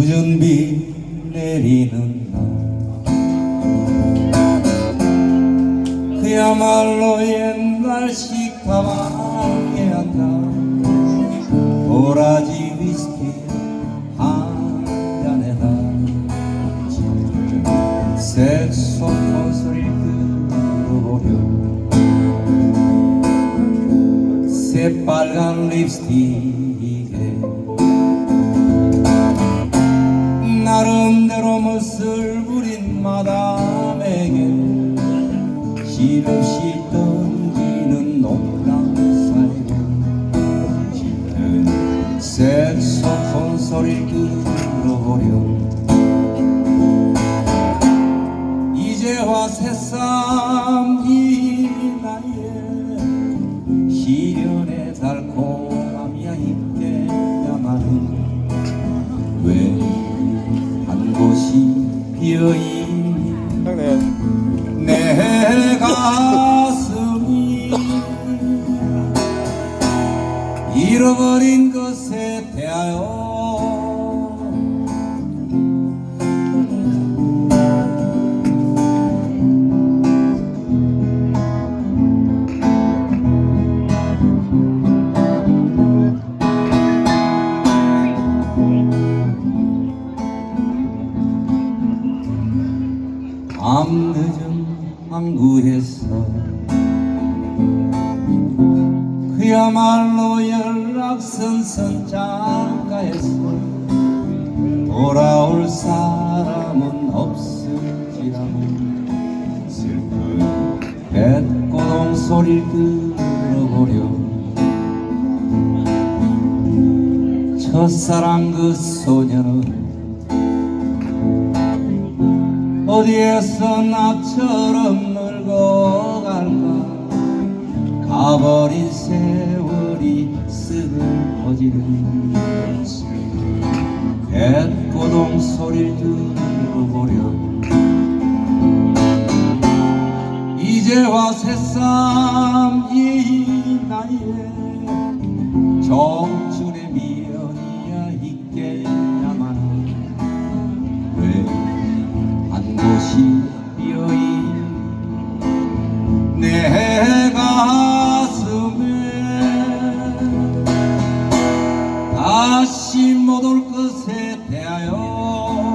궂은 비 내리는 날. 그야말로 옛날 식탁에 앉아 도라지 위스키 한 잔에다 색소폰 소리를 들어보려 새빨간 립스틱 나름대로 멋을 부린 마담에게 시름시 던지는 농담 사이로 짙은 색소폰 소리를 들어보려. 이제와 새삼 이 시련의 한 곳이 비어있니 형님 내 가슴이 잃어버린 것에 대하여 밤 늦은 항구에서 그야말로 연락선 선 장가에서 돌아올 사람은 없을지라도 슬픈 뱃고동 소리를 들어보려 첫사랑 그 소녀는 어디에서 나처럼 늙어갈까? 가버린 세월이 쓰러지는 뱃고동 소리를 들어보려 이제와 새삼 이 나이에 정춘의 미련이야 있겠 다시 못 올 것에 대하여